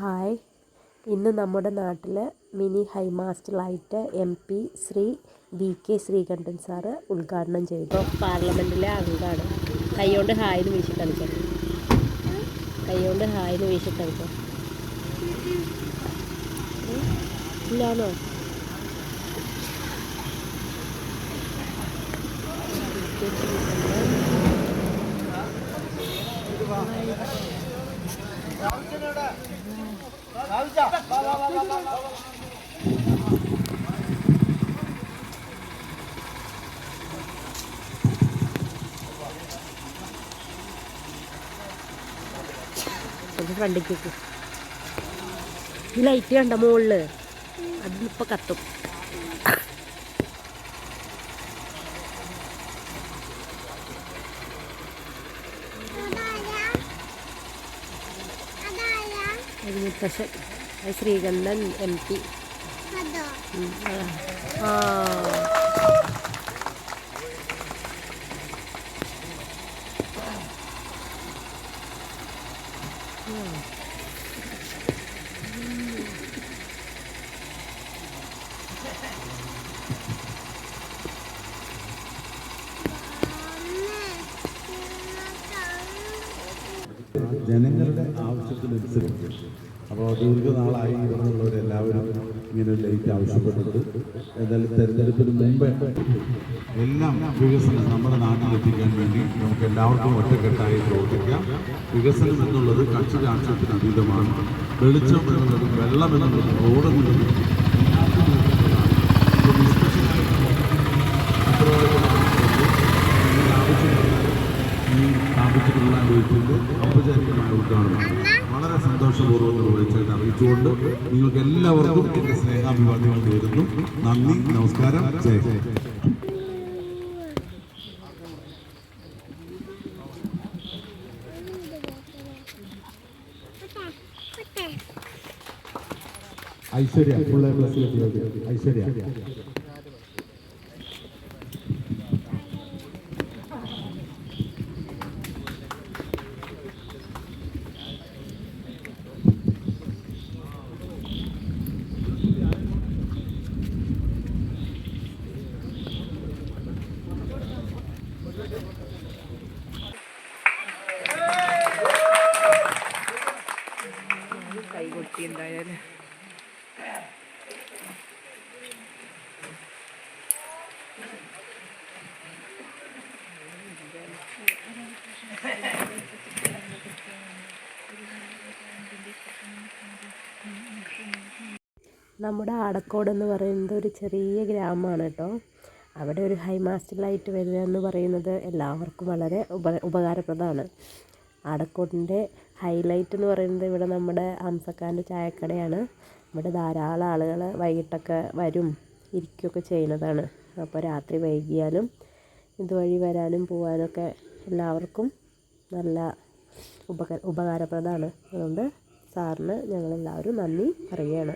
Hi. ഇന്ന് നമ്മുടെ നാട്ടിൽ mini high mast light M P Shri V K Sreekandan sir ഉദ്ഘാടനം ചെയ്തു. പാർലമെന്റിലെ അംഗമാണ് കൈകൊണ്ട് ഹായ്ന്ന് വീശി കളിക്കാം കൈകൊണ്ട് ഹായ്ന്ന് വീശി കളിക്കാം ഇല്ലാന്നോ? അത് ഫ്രണ്ടിലേക്ക് ഈ ലൈറ്റ് കണ്ട മുകളിൽ അതിപ്പോ കത്തും. അത് മുത്തശ്ശൻ അത് ശ്രീകണ്ഠൻ എം പി ആ ജനങ്ങളുടെ ആവശ്യത്തിനനുസരിച്ച് അപ്പോൾ ദീർഘനാളായി ഇവിടെയുള്ളവരെല്ലാവരും ഇങ്ങനെ ലൈറ്റ് ആവശ്യപ്പെട്ടിട്ട് എന്തായാലും തെരഞ്ഞെടുപ്പിന് മുമ്പേ എല്ലാം വികസനം നമ്മുടെ നാട്ടിലെത്തിക്കാൻ വേണ്ടി നമുക്ക് എല്ലാവർക്കും ഒറ്റക്കെട്ടായി പ്രവർത്തിക്കാം. വികസനം എന്നുള്ളത് കക്ഷി രാഷ്ട്രീയത്തിന് അതീതമാണ്. വെളിച്ചം എന്നുള്ളത് വെള്ളം എന്നുള്ളത് റോഡ് എന്നുള്ളതും സ്ഥാപിച്ചിട്ടുള്ള വീട്ടിന്റെ ഔപചാരികമായ ഉദ്ഘാടനം. വളരെ സന്തോഷപൂർവം നിർവഹിച്ചത് അറിയിച്ചുകൊണ്ട് നിങ്ങൾക്ക് എല്ലാവർക്കും എന്റെ സ്നേഹാഭിവാദ്യങ്ങൾ നേരുന്നു. നന്ദി നമസ്കാരം. ജയ് ഐശ്വര്യ പ്ലസ് ഐശ്വര്യ. കൈ കൊട്ടി എന്തായാലും നമ്മുടെ ആടക്കോട് എന്ന് പറയുന്നത് ഒരു ചെറിയ ഗ്രാമമാണ് കേട്ടോ. അവിടെ ഒരു ഹൈമാസ്റ്റ് ലൈറ്റ് വരിക എന്ന് പറയുന്നത് എല്ലാവർക്കും വളരെ ഉപ ഉപകാരപ്രദമാണ്. ആടക്കോടിന്റെ ഹൈലൈറ്റ് എന്ന് പറയുന്നത് ഇവിടെ നമ്മുടെ അംസക്കാന്റെ ചായക്കടയാണ്. ഇവിടെ ധാരാളം ആളുകൾ വൈകിട്ടൊക്കെ വരും ഇരിക്കുകയൊക്കെ ചെയ്യുന്നതാണ്. അപ്പോൾ രാത്രി വൈകിയാലും ഇതുവഴി വരാനും പോകാനൊക്കെ എല്ലാവർക്കും നല്ല ഉപക ഉപകാരപ്രദമാണ്. അതുകൊണ്ട് സാറിന് ഞങ്ങളെല്ലാവരും നന്ദി പറയുകയാണ്.